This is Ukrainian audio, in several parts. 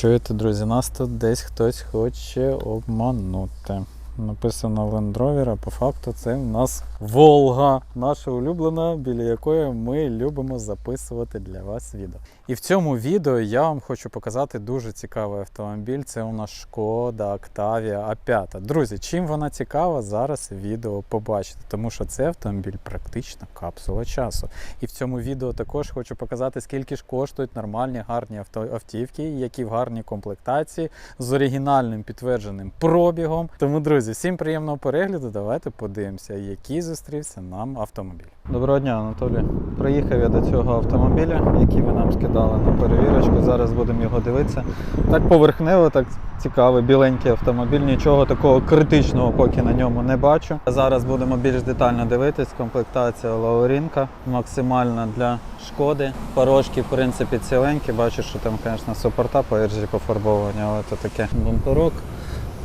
Чуєте, друзі, нас тут десь хтось хоче обманути. Написано Land Rover, а по факту це в нас Волга, наша улюблена, біля якої ми любимо записувати для вас відео. І в цьому відео я вам хочу показати дуже цікавий автомобіль. Це у нас Шкода Octavia A5. Друзі, чим вона цікава, зараз відео побачите, тому що це автомобіль практично капсула часу. І в цьому відео також хочу показати, скільки ж коштують нормальні гарні автівки, які в гарній комплектації з оригінальним підтвердженим пробігом. Тому, друзі, всім приємного перегляду. Давайте подивимося, який зустрівся нам автомобіль. Доброго дня, Анатолій. Приїхав я до цього автомобіля, який ви нам скидали на перевірочку. Зараз будемо його дивитися. Так поверхнево, так цікавий, біленький автомобіль. Нічого такого критичного поки на ньому не бачу. Зараз будемо більш детально дивитись. Комплектація Лаурінка максимальна для шкоди. Порожки, в принципі, ціленькі. Бачу, що там, звісно, супорта по іржі пофарбовані, але це таке бамперок.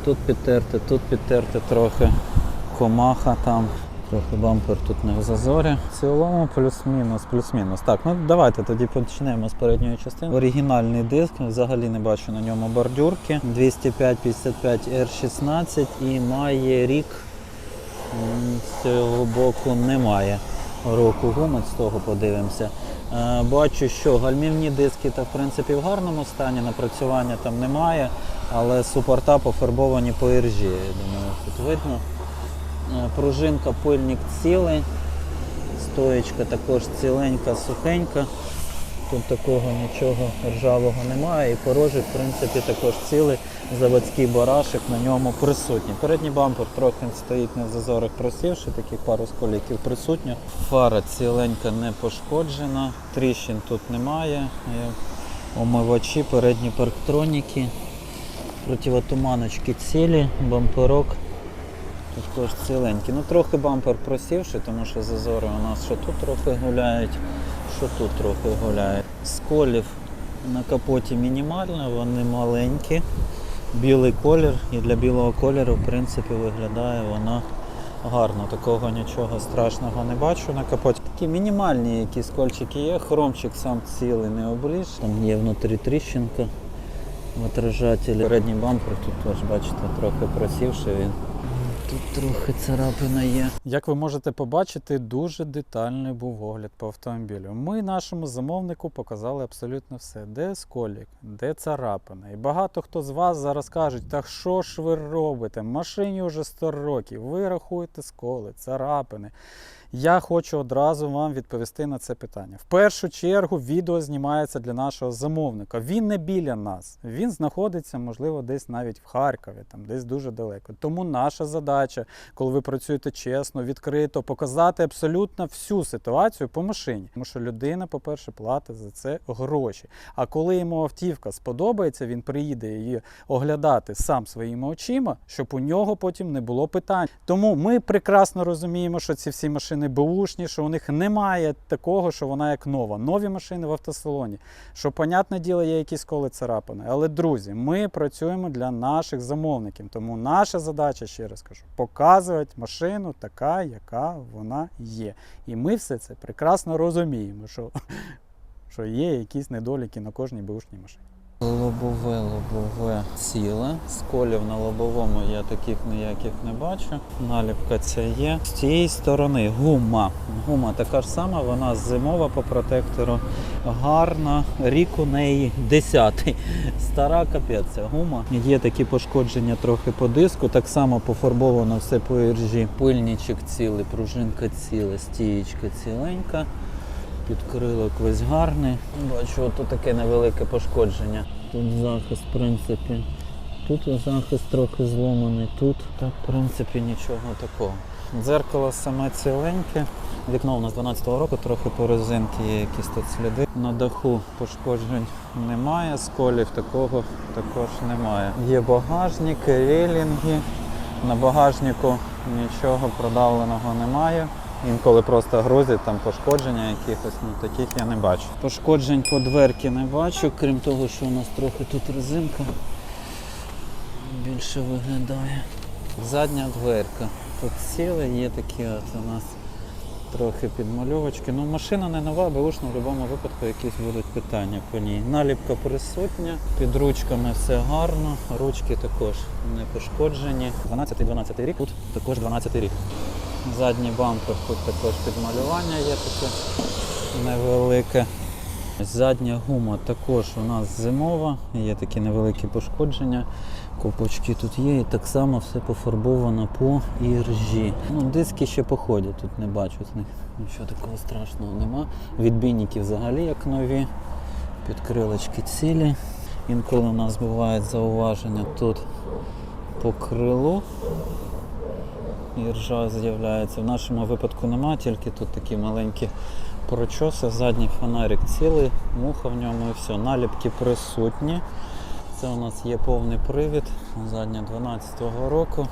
Тут підтерти, тут підтерти трохи. Комаха там. Трохи бампер тут не в зазорі. В цілому плюс-мінус, плюс-мінус. Так, ну давайте тоді почнемо з передньої частини. Оригінальний диск, взагалі не бачу на ньому бордюрки. 205-55 R16 і має рік. З цього боку немає року гуми, з того подивимося. Е, Бачу, що гальмівні диски та в принципі в гарному стані, напрацювання там немає, але супорта пофарбовані по іржі. Думаю, тут видно. Е, Пружинка пильник цілий, стоєчка також ціленька, сухенька. Тут такого нічого ржавого немає і порожик, в принципі, також цілий. Заводський барашек на ньому присутній. Передній бампер трохи стоїть в зазорах просівши, таких пару сколіків присутньо. Фара ціленька не пошкоджена, тріщин тут немає. Є Омивачі, передні парктроніки, противотуманочки цілі, бамперок також ціленький. Ну трохи бампер просівши, тому що зазори у нас що тут трохи гуляють, що тут трохи гуляють. Сколів на капоті мінімально, вони маленькі. Білий колір і для білого кольору в принципі виглядає вона гарно. Такого нічого страшного не бачу на капоті. Такі мінімальні якісь кольчики є. Хромчик сам цілий не обліж. Там є внутрі тріщинка. Отражатель. Передній бампер тут теж бачите, трохи просівши він. Тут трохи царапина є. Як ви можете побачити, дуже детальний був огляд по автомобілю. Ми нашому замовнику показали абсолютно все. Де сколік, де царапина. І багато хто з вас зараз кажуть, так що ж ви робите? Машині вже 100 років, ви рахуєте сколи, царапини. Я хочу одразу вам відповісти на це питання. В першу чергу відео знімається для нашого замовника. Він не біля нас. Він знаходиться, можливо, десь навіть в Харкові, там десь дуже далеко. Тому наша задача, коли ви працюєте чесно, відкрито, показати абсолютно всю ситуацію по машині. Тому що людина, по-перше, платить за це гроші. А коли йому автівка сподобається, він приїде її оглядати сам своїми очима, щоб у нього потім не було питань. Тому ми прекрасно розуміємо, що ці всі машини бушні, що у них немає такого, що вона як нова. Нові машини в автосалоні. Що, понятне діло, є якісь коли царапини. Але, друзі, ми працюємо для наших замовників. Тому наша задача, ще раз кажу, показувати машину така, яка вона є. І ми все це прекрасно розуміємо, що, що є якісь недоліки на кожній бушній машині. Лобове, лобове ціле. Сколів на лобовому я таких ніяких не бачу. Наліпка ця є. З цієї сторони гума. Гума така ж сама, вона зимова по протектору. Гарна. Рік у неї 10. Стара капець гума. Є такі пошкодження трохи по диску. Так само пофарбовано все по іржі. Пильничок цілий, пружинка ціла, стієчка ціленька. Підкрилок весь гарний. Бачу, тут таке невелике пошкодження. Тут захист, в принципі. Тут захист трохи зломаний, тут так, в принципі, нічого такого. Дзеркало саме ціленьке. Вікно у нас 12-го року, трохи по резинці є якісь тут сліди. На даху пошкоджень немає, сколів такого також немає. Є багажник, релінги. На багажнику нічого продавленого немає. Інколи просто грузять там пошкодження якихось, ну таких я не бачу. Пошкоджень по дверці не бачу, крім того, що у нас трохи тут резинка більше виглядає. Задня дверка. Тут ціли є такі от у нас Трохи підмальовочки. Ну, машина не нова, беушна в будь-якому випадку якісь будуть питання по ній. Наліпка присутня, під ручками все гарно, ручки також не пошкоджені. 12-12 рік, тут також 12 рік. Задній бампер, тут також підмалювання є таке невелике. Задня гума також у нас зимова, є такі невеликі пошкодження. Копочки тут є, і так само все пофарбовано по іржі. Ну, диски ще походять, тут не бачу з них нічого такого страшного нема. Відбійники взагалі як нові, підкрилочки цілі. Інколи у нас бувають зауваження тут по крилу. І ржа з'являється. В нашому випадку нема, тільки тут такі маленькі прочоси, задній фонарик цілий, муха в ньому і все. Наліпки присутні. Це у нас є повний привід, задня 12-го року.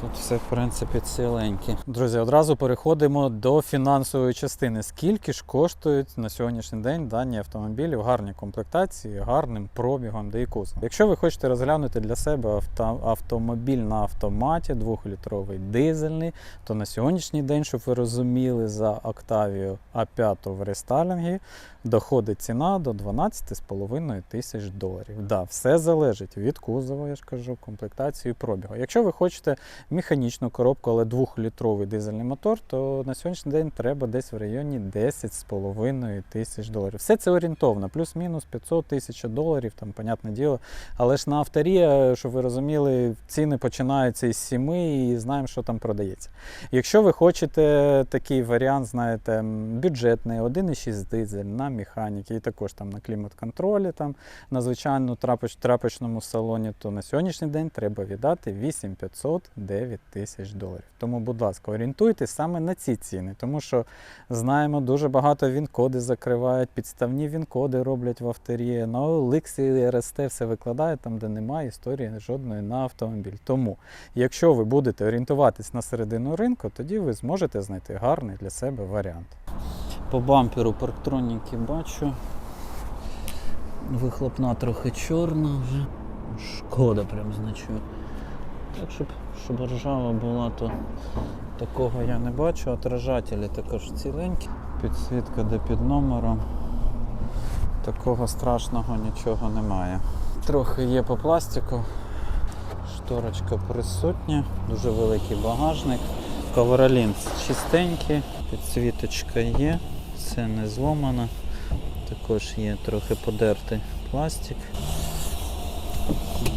Тут все, в принципі, ціленьке. Друзі, одразу переходимо до фінансової частини. Скільки ж коштують на сьогоднішній день дані автомобілі в гарній комплектації, гарним пробігом, де і кузов? Якщо ви хочете розглянути для себе авто, автомобіль на автоматі, 2-літровий дизельний, то на сьогоднішній день, щоб ви розуміли, за Octavia A5 в рестайлінгі доходить ціна до 12,5 тисяч доларів. Да, все залежить від кузова, я ж кажу, комплектації пробігу. Якщо ви хочете механічну коробку, але 2-літровий дизельний мотор, то на сьогоднішній день треба десь в районі 10,5 тисяч доларів. Все це орієнтовно, плюс-мінус 500 тисяч доларів, там, понятне діло. Але ж на авторі, щоб ви розуміли, ціни починаються із 7 і знаємо, що там продається. Якщо ви хочете такий варіант, знаєте, бюджетний, 1,6 дизель на механіки, і також там на клімат-контролі, там на звичайному трапоч, трапочному салоні, то на сьогоднішній день треба віддати 8500 9 тисяч доларів. Тому, будь ласка, орієнтуйтесь саме на ці ціни, тому що знаємо, дуже багато він-коди закривають, підставні він-коди роблять в авторі, на OLX і RST все викладають там, де немає історії жодної на автомобіль. Тому, якщо ви будете орієнтуватись на середину ринку, тоді ви зможете знайти гарний для себе варіант. По бамперу парктроніки бачу. Вихлопна трохи чорна вже. Шкода прям значу. Так, щоб, щоб ржава була, то такого я не бачу. Отражателі також ціленькі. Підсвітка де під номером. Такого страшного нічого немає. Трохи є по пластику. Шторочка присутня, дуже великий багажник. Ковролін чистенький, підсвіточка є, все не зломано. Також є трохи подертий пластик.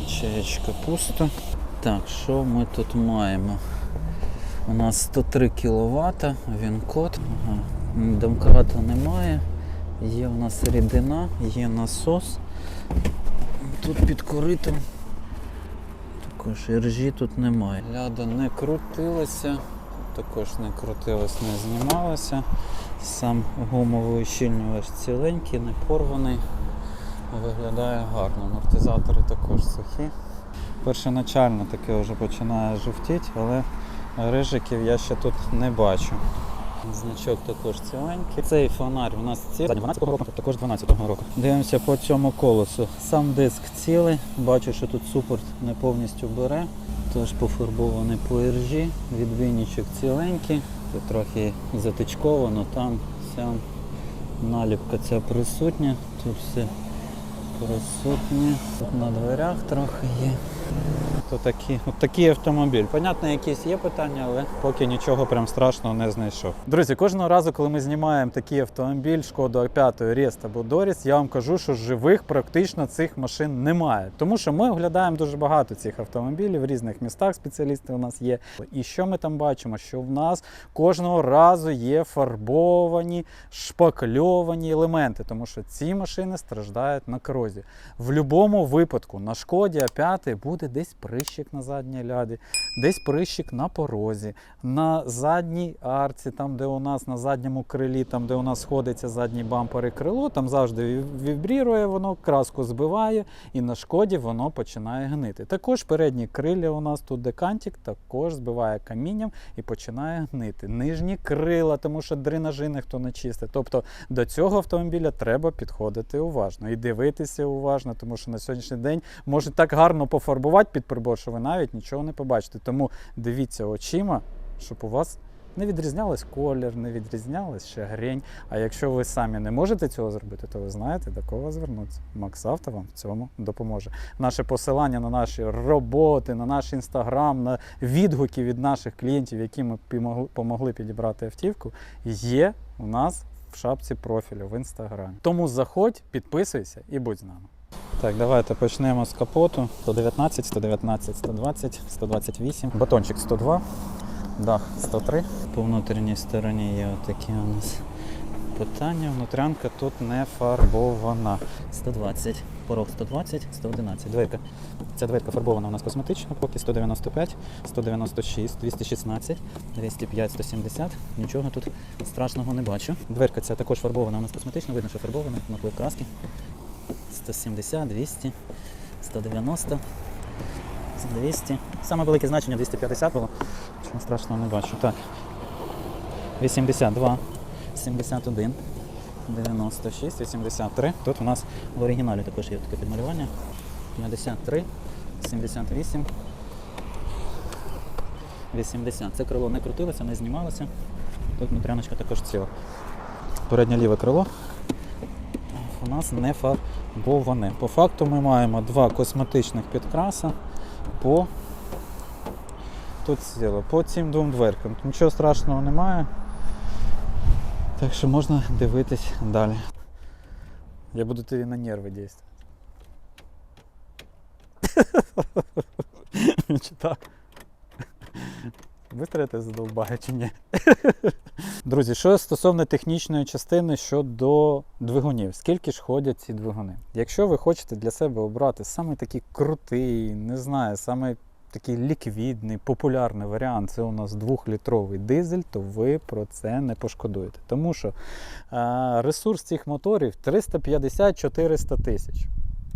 Ячеєчка пусто. Так, що ми тут маємо? У нас 103 кВт, він код. Домкрата немає. Є у нас рідина, є насос. Тут під коритом. Також іржі тут немає. Ляда не крутилася, також не крутилась, не знімалася. Сам гумовий ущільнювач ціленький, не порваний. Виглядає гарно. Амортизатори також сухі. Першоначально таке вже починає жовтіти, але рижиків я ще тут не бачу. Значок також ціленький. Цей фонарь у нас цілий 12-го року, також 12-го року. Дивимося по цьому колесу. Сам диск цілий. Бачу, що тут супорт не повністю бере. Тож пофарбований по іржі, відбійничок ціленький. Тут трохи затичковано, там сям наліпка ця присутня. Тут все присутнє. Тут на дверях трохи є. То такі, от такий автомобіль. Понятно, якісь є питання, але поки нічого прям страшного не знайшов. Друзі, кожного разу, коли ми знімаємо такий автомобіль, шкоду 5 Рест або Доріс, я вам кажу, що живих практично цих машин немає. Тому що ми оглядаємо дуже багато цих автомобілів в різних містах. Спеціалісти у нас є. І що ми там бачимо? Що в нас кожного разу є фарбовані, шпакльовані елементи, тому що ці машини страждають на корозію. В будь-якому випадку на шкоді А5 буде десь прищик на задній ляді, десь прищик на порозі, на задній арці, там, де у нас на задньому крилі, там, де у нас сходиться задній бампер крило, там завжди вібрірує воно, краску збиває, і на шкоді воно починає гнити. Також передні крилля у нас тут декантик, також збиває камінням і починає гнити. Нижні крила, тому що дренажі ніхто не чистить. Тобто до цього автомобіля треба підходити уважно і дивитися уважно, тому що на сьогоднішній день може так гарно пофарбувати під прибор, що ви навіть нічого не побачите. Тому дивіться очима, щоб у вас Не відрізнялась колір, не відрізнялась шагрень. А якщо ви самі не можете цього зробити, то ви знаєте, до кого звернутися. Максавто вам в цьому допоможе. Наше посилання на наші роботи, на наш інстаграм, на відгуки від наших клієнтів, які ми помогли підібрати автівку, є у нас в шапці профілю в інстаграмі. Тому заходь, підписуйся і будь з нами. Так, давайте почнемо з капоту. 119, 119, 120, 128, батончик 102, дах 103. По внутрішній стороні є отакі у нас питання. Внутрянка тут не фарбована. 120, порог 120, 111. Дверка. Ця дверка фарбована у нас косметично, поки 195, 196, 216. 205, 170. Нічого тут страшного не бачу. Дверка ця також фарбована у нас косметично, Видно, що фарбована, наплив краски. 170, 200, 190, 200. Саме велике значення 250 було. нічого страшного не бачу. Так. 82, 71, 96, 83. Тут у нас В оригіналі також є таке підмалювання. 53, 78, 80. Це крило не крутилося, не знімалося. Тут внутряночка також ціла. переднє ліве крило. У нас не фарбоване. По факту ми маємо два косметичних підкраса по тут ціло, по цим двом дверкам. Нічого страшного немає. Так що можна дивитись далі. Я буду тобі на нерви діяти. Быстро я тебе чи ні? Друзі, що стосовно технічної частини щодо двигунів, скільки ж ходять ці двигуни? Якщо ви хочете для себе обрати саме такий крутий, не знаю, саме такий ліквідний, популярний варіант, це у нас двохлітровий дизель, то ви про це не пошкодуєте. Тому що е, ресурс цих моторів 350-400 тисяч.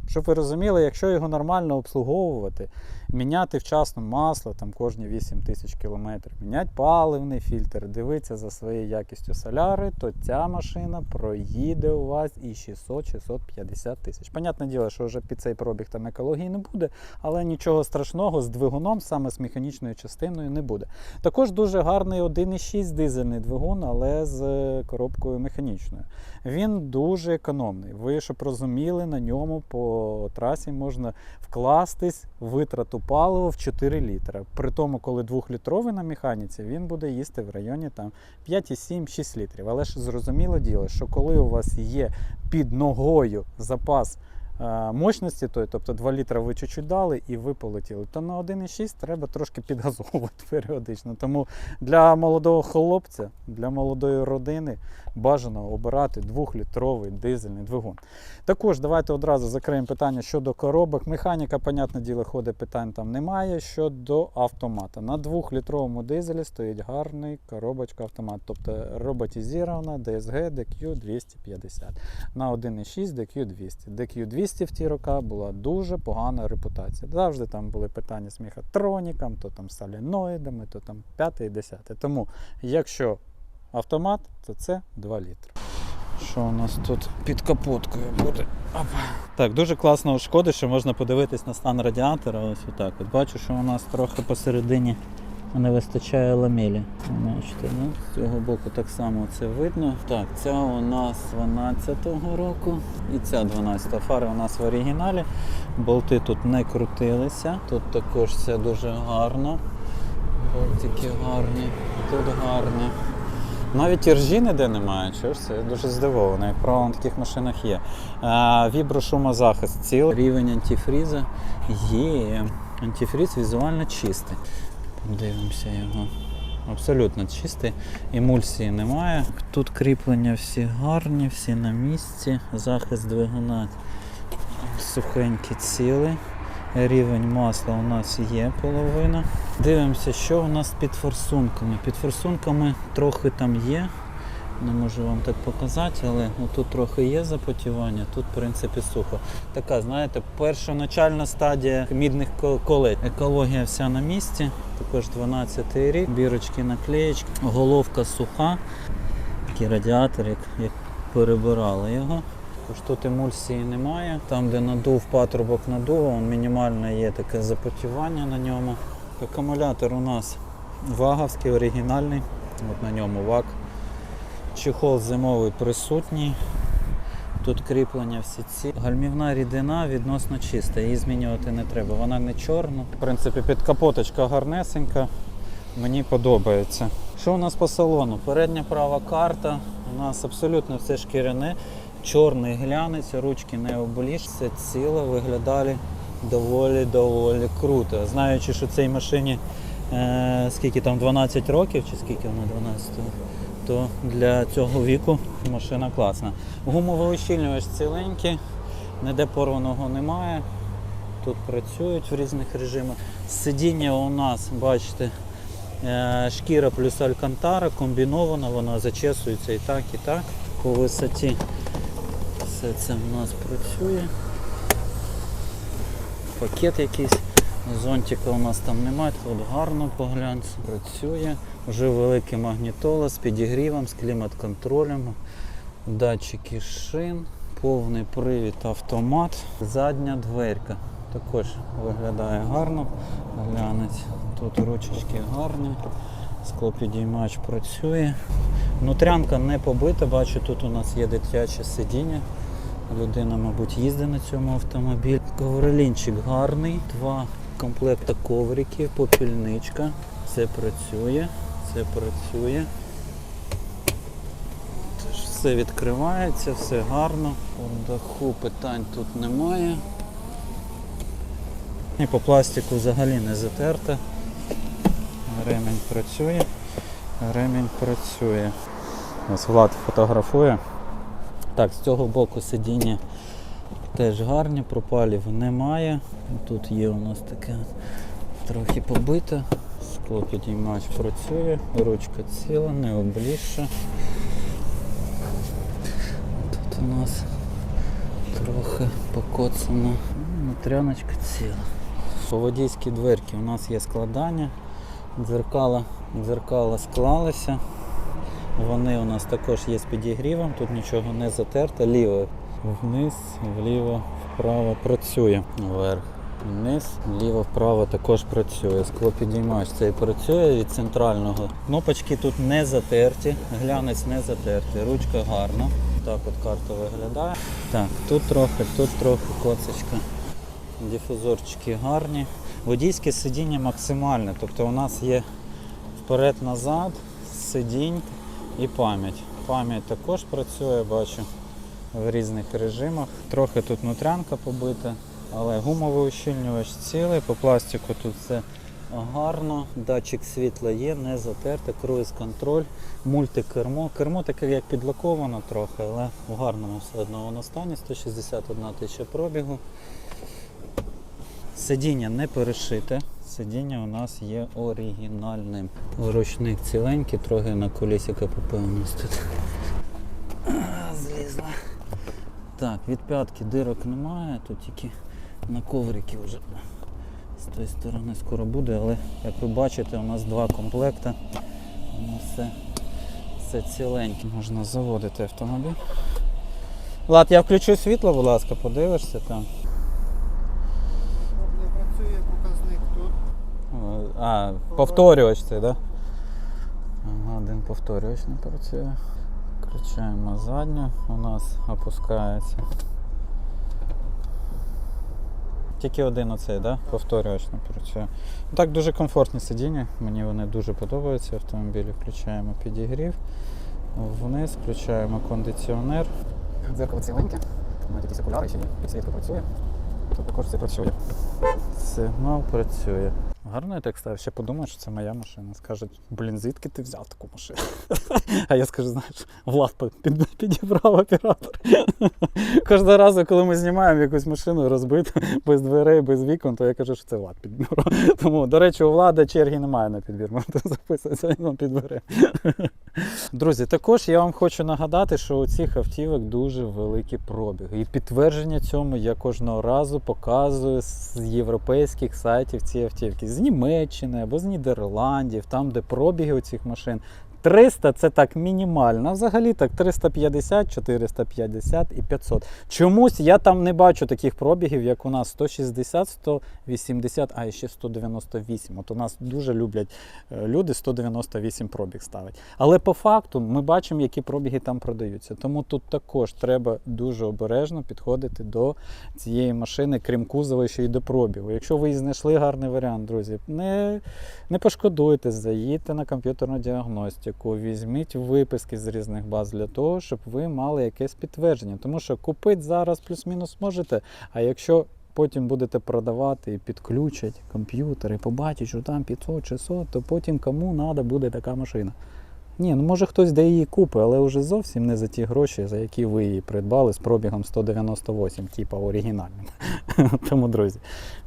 Щоб ви розуміли, якщо його нормально обслуговувати, міняти вчасно масло там кожні 8 тисяч кілометрів, міняти паливний фільтр, дивитися за своєю якістю соляри, то ця машина проїде у вас і 600-650 тисяч. Понятне діло, що вже під цей пробіг там екології не буде, але нічого страшного з двигуном, саме з механічною частиною, не буде. Також дуже гарний 1,6 дизельний двигун, але з коробкою механічною. Він дуже економний. Ви щоб розуміли, на ньому по трасі можна вкластись в витрату палива в 4 літра. При тому, коли 2-літровий на механіці, він буде їсти в районі там 5,7-6 літрів. Але ж зрозуміло діло, що коли у вас є під ногою запас е, мощності, той, тобто 2 літра ви чуть-чуть дали і ви полетіли, то на 1,6 треба трошки підгазовувати періодично. Тому для молодого хлопця, для молодої родини бажано обирати 2-літровий дизельний двигун. Також давайте одразу закриємо питання щодо коробок. Механіка, понятне діло, ходить, питань там немає. Щодо автомата. На 2-літровому дизелі стоїть гарний коробочка автомат, тобто роботизована DSG DQ250. На 1.6 DQ200. DQ200 в ті роки була дуже погана репутація. Завжди там були питання з мехатроніком, то там з соліноїдами, то там 5 і 10. Тому, якщо автомат, то це 2 літри. Що у нас тут під капоткою буде? Опа. Так, дуже класно шкоди, що можна подивитись на стан радіатора. Ось отак. От бачу, що у нас трохи посередині не вистачає ламелі. Бачите, ну, з цього боку так само це видно. Так, ця у нас 12-го року і ця 12-та фара у нас в оригіналі. Болти тут не крутилися. Тут також все дуже гарно. Болтики гарні, тут гарні. Навіть іржі ніде немає, ж це я дуже здивований. Як правило, на таких машинах є. Віброшумозахист ціл. Рівень антифріза є. Антифріз візуально чистий. Подивимося його. Абсолютно чистий. Емульсії немає. Тут кріплення всі гарні, всі на місці. Захист двигуна сухенький цілий. Рівень масла у нас є половина. Дивимося, що у нас під форсунками. Під форсунками трохи там є. Не можу вам так показати, але тут трохи є запотівання, тут в принципі сухо. Така, знаєте, першоначальна стадія мідних ко- колець. Екологія вся на місці, також 12 рік, бірочки, наклеєчки, головка суха. Такий радіатор, як, як перебирали його. Тож тут емульсії немає. Там, де надув патрубок надува, он мінімально є таке запотівання на ньому. Акумулятор у нас ваговський, оригінальний. От на ньому вак. Чехол зимовий присутній. Тут кріплення всі ці. Гальмівна рідина відносно чиста, її змінювати не треба. Вона не чорна. В принципі, підкапоточка гарнесенька. Мені подобається. Що у нас по салону? Передня права карта. У нас абсолютно все шкіряне, чорний глянець, ручки не обліж, все ціле, виглядали доволі-доволі круто. Знаючи, що цій машині е, скільки там 12 років, чи скільки вона 12, то для цього віку машина класна. Гумовий ущільнювач ціленький, ніде порваного немає. Тут працюють в різних режимах. Сидіння у нас, бачите, Е, Шкіра плюс алькантара комбінована, вона зачесується і так, і так. По висоті все це в нас працює. Пакет якийсь. Зонтика у нас там немає, тут гарно по глянцю. Працює. Вже великий магнітола з підігрівом, з клімат-контролем, датчики шин, повний привід автомат. Задня дверка також виглядає гарно. Глянець. Тут ручечки гарні, склопідіймач працює. Внутрянка не побита, бачу, тут у нас є дитяче сидіння. Людина, мабуть, їздить на цьому автомобілі. Ковролінчик гарний, два комплекта ковриків, попільничка. Це працює, це працює. Тож Все відкривається, все гарно. По даху питань тут немає. І по пластику взагалі не затерте. Ремінь працює. Ремінь працює. Ось Влад фотографує. Так, з цього боку сидіння теж гарні, пропалів немає. Тут є у нас таке трохи побите. Скло підіймач працює, ручка ціла, не облізша. Тут у нас трохи покоцано. Матряночка ціла. По водійській дверці у нас є складання. Дзеркала, дзеркала склалися. Вони у нас також є з підігрівом, тут нічого не затерто. Ліво вниз, вліво, вправо працює. Вверх, вниз, вліво, вправо також працює. Склопідіймач цей працює від центрального. Кнопочки тут не затерті, глянець не затертий, ручка гарна. Так от карта виглядає. Так, тут трохи, тут трохи коцочка. Дифузорчики гарні. Водійське сидіння максимальне, тобто у нас є вперед-назад, сидінь і пам'ять. Пам'ять також працює, бачу, в різних режимах. Трохи тут нутрянка побита, але гумовий ущільнювач цілий, по пластику тут все гарно. Датчик світла є, не затерте, круїз-контроль, мультикермо. Кермо таке як підлаковано трохи, але в гарному все одно воно стані, 161 тисяча пробігу. Сидіння не перешите. Сидіння у нас є оригінальним. Ручник ціленький, трохи на колісика попевненість тут. А, Злізла. Так, від п'ятки дирок немає, тут тільки на коврики вже з тої сторони скоро буде, але як ви бачите, у нас два комплекти. Воно все, все ціленьке. Можна заводити автомобіль. Влад, я включу світло, будь ласка, подивишся там. Не працює показник тут. А, повторювач це, так? Да? Ага, один повторювач не працює. Включаємо задню, у нас опускається. Тільки один оцей, да? повторювач не працює. Так, дуже комфортні сидіння, мені вони дуже подобаються автомобілі. Включаємо підігрів, вниз, включаємо кондиціонер. Дзеркало ціленьке, мають якісь окуляри, ще є. підсвітка працює. Тут також все працює. Сигнал працює. Гарно я так став, ще подумаю, що це моя машина. Скажуть, блін, звідки ти взяв таку машину? А я скажу, знаєш, Влад підібрав оператор. Кожного разу, коли ми знімаємо якусь машину розбиту, без дверей, без вікон, то я кажу, що це Влад підбирав. Тому, до речі, у Влада черги немає на підбір, можете записатися, він вам підбере. Друзі, також я вам хочу нагадати, що у цих автівок дуже великі пробіги. І підтвердження цьому я кожного разу показую з європейських сайтів ці автівки з Німеччини або з Нідерландів, там, де пробіги у цих машин 300 це так мінімально. Взагалі так 350, 450 і 500. Чомусь я там не бачу таких пробігів, як у нас 160, 180, а ще 198. От у нас дуже люблять е, люди 198 пробіг ставить. Але по факту ми бачимо, які пробіги там продаються. Тому тут також треба дуже обережно підходити до цієї машини, крім кузова, ще й до пробігу. Якщо ви знайшли гарний варіант, друзі, не, не пошкодуйте, заїдьте на комп'ютерну діагностику, візьміть виписки з різних баз для того, щоб ви мали якесь підтвердження. Тому що купити зараз плюс-мінус можете, а якщо потім будете продавати і підключать комп'ютер і побачать, що там 500-600, то потім кому треба буде така машина. Ні, ну може хтось де її купить, але вже зовсім не за ті гроші, за які ви її придбали з пробігом 198, типа оригінальним. Тому, друзі,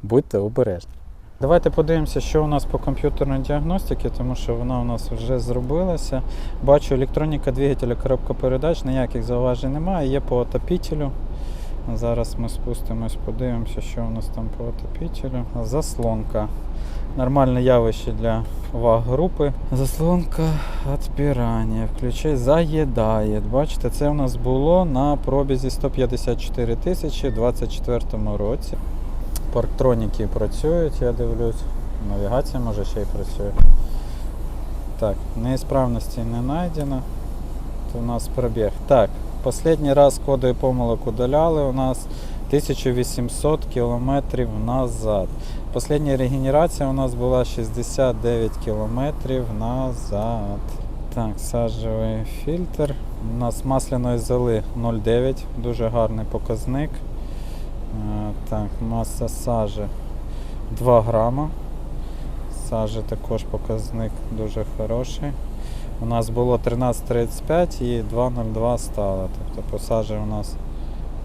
будьте обережні. Давайте подивимося, що у нас по комп'ютерній діагностиці, тому що вона у нас вже зробилася. Бачу, електроніка двигателя, коробка передач, ніяких зауважень немає, є по отопітелю. Зараз ми спустимось, подивимося, що у нас там по отопітелю. Заслонка. Нормальне явище для ваг групи. Заслонка відбирання. Включай заїдає. Бачите, це у нас було на пробізі 154 тисячі у 2024 році. Парктроніки працюють, я дивлюсь. Навігація може ще й працює. Так, неісправності не знайдено. Це у нас пробіг. Так, останній раз коди і помилок удаляли у нас 1800 кілометрів назад. Остання регенерація у нас була 69 кілометрів назад. Так, саджевий фільтр. У нас масляної золи 0,9, дуже гарний показник. Так, маса сажі 2 грама. Сажі також показник дуже хороший. У нас було 13.35 і 2.02 стало. Тобто по сажі у нас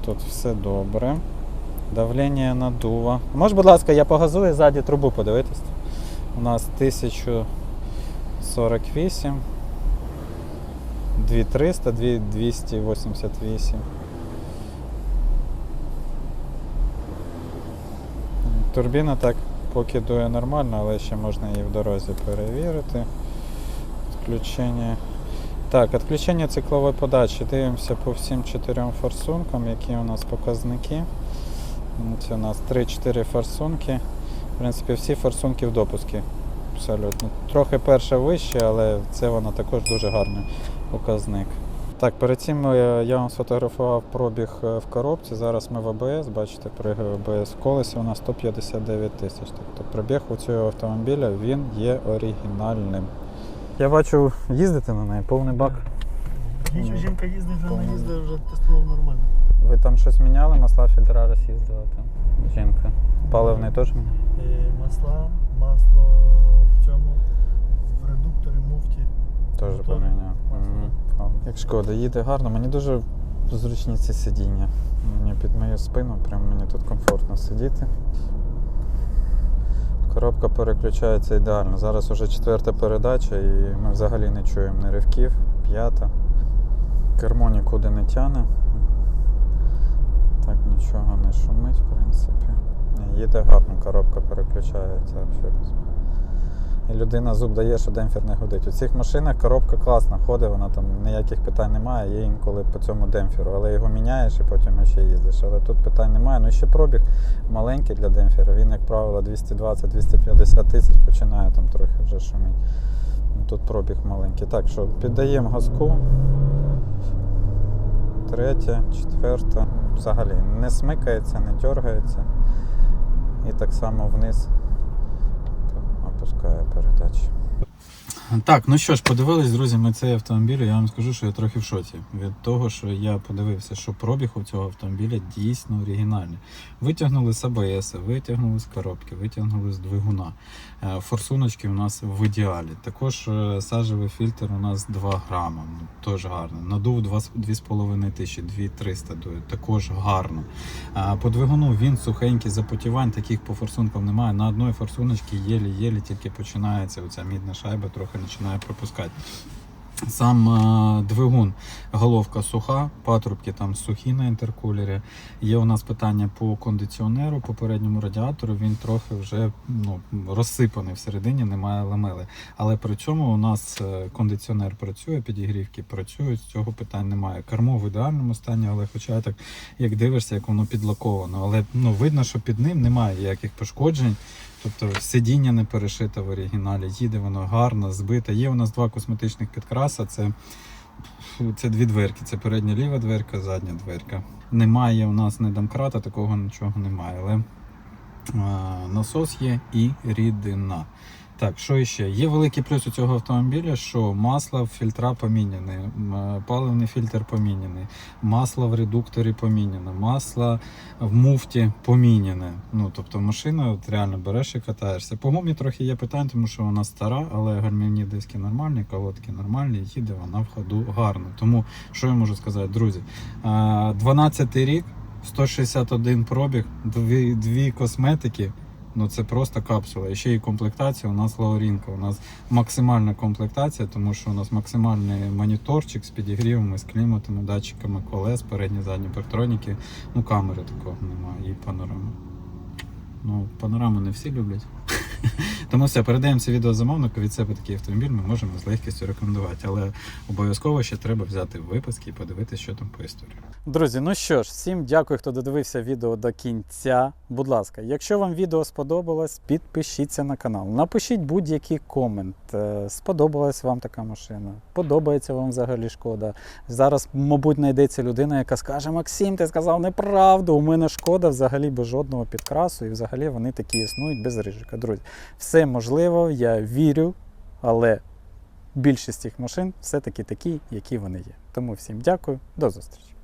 тут все добре. Давлення надува. Може, будь ласка, я погазую ззаді трубу подивитись. У нас 1048, 2300, 288. Турбіна так поки дує нормально, але ще можна її в дорозі перевірити. Відключення. Так, відключення циклової подачі. Дивимося по всім чотирьом форсункам, які у нас показники. Це у нас 3-4 форсунки. В принципі, всі форсунки в допуску. Абсолютно. Трохи перша вище, але це вона також дуже гарний показник. Так, перед цим е, я вам сфотографував пробіг е, в коробці. Зараз ми в АБС, бачите, пригаю АБС. В колесі у нас 159 тисяч. Тобто пробіг у цього автомобіля він є оригінальним. Я бачу, їздите на неї, повний бак. Нічого, жінка їздить, вже не їздить, вже тестував нормально. Ви там щось міняли, масла фільтра роз'їздила там. Жінка. Паливний теж міняв? Е, Масла, масло в цьому, в редукторі муфті. Теж поміняв. Як шкода, їде гарно, мені дуже зручні ці сидіння. Мені під мою спину, прям мені тут комфортно сидіти. Коробка переключається ідеально. Зараз уже четверта передача і ми взагалі не чуємо ні ривків, п'ята. Кермо нікуди не тяне. Так нічого не шумить, в принципі. Їде гарно, коробка переключається взагалі. І людина зуб дає, що демпфер не гудить. У цих машинах коробка класна, ходить, вона там ніяких питань немає, є інколи по цьому демпферу, але його міняєш і потім ще їздиш. Але тут питань немає. Ну і ще пробіг маленький для демпфера. Він, як правило, 220-250 тисяч починає там трохи вже шуміти. Ну, Тут пробіг маленький. Так що піддаємо газку. Третя, четверта. Взагалі не смикається, не дергається. І так само вниз priorytecie Так, ну що ж, подивились, друзі, ми цей автомобіль. Я вам скажу, що я трохи в шоці від того, що я подивився, що пробіг у цього автомобіля дійсно оригінальний. Витягнули з АБС, витягнули з коробки, витягнули з двигуна. Е, Форсуночки у нас в ідеалі. Також е, сажевий фільтр у нас 2 грама. ну, Теж гарно. Надув 2,5 тисячі, 2300 дує. Також гарно. По двигуну він сухенький, запотівань таких по форсункам немає. На одної форсуночці єлі-єлі тільки починається оця мідна шайба, трохи починає пропускати. Сам е, двигун, головка суха, патрубки там сухі на інтеркулері. Є у нас питання по кондиціонеру, по передньому радіатору. Він трохи вже ну, розсипаний всередині, немає ламели. Але при цьому у нас е, кондиціонер працює, підігрівки працюють, цього питань немає. Кермо в ідеальному стані, але хоча так, як дивишся, як воно підлаковано. Але ну, видно, що під ним немає ніяких пошкоджень. Тобто сидіння не перешите в оригіналі, їде воно гарно, збите. Є у нас два косметичних підкраса. Це, це дві дверки. Це передня ліва дверка, задня дверка. Немає у нас не домкрата, такого нічого немає. Але а, насос є і рідина. Так, що ще? Є великий плюс у цього автомобіля, що масло в фільтра поміняне, е, паливний фільтр поміняний, масло в редукторі поміняне, масло в муфті поміняне. Ну, тобто машина от реально береш і катаєшся. По гумі трохи є питань, тому що вона стара, але гальмівні диски нормальні, колодки нормальні, їде вона в ходу гарно. Тому що я можу сказати, друзі? 12 рік, 161 пробіг, дві, дві косметики. Ну це просто капсула. І ще і комплектація. У нас лаурінка. У нас максимальна комплектація, тому що у нас максимальний моніторчик з підігрівами, з кліматами, датчиками колес, передні, задні партроніки. Ну, камери такого немає, і панорами. Ну, панораму не всі люблять. Тому все, передаємо це відео замовнику. Від себе такий автомобіль ми можемо з легкістю рекомендувати. Але обов'язково ще треба взяти виписки і подивитися, що там по історії. Друзі, ну що ж, всім дякую, хто додивився відео до кінця. Будь ласка, якщо вам відео сподобалось, підпишіться на канал. Напишіть будь-який комент. Е, Сподобалась вам така машина? Подобається вам взагалі шкода? Зараз, мабуть, знайдеться людина, яка скаже: Максим, ти сказав неправду. У мене шкода взагалі без жодного підкрасу, і взагалі вони такі існують без рижика. Друзі, все можливо, я вірю, але більшість цих машин все-таки такі, які вони є. Тому всім дякую, до зустрічі.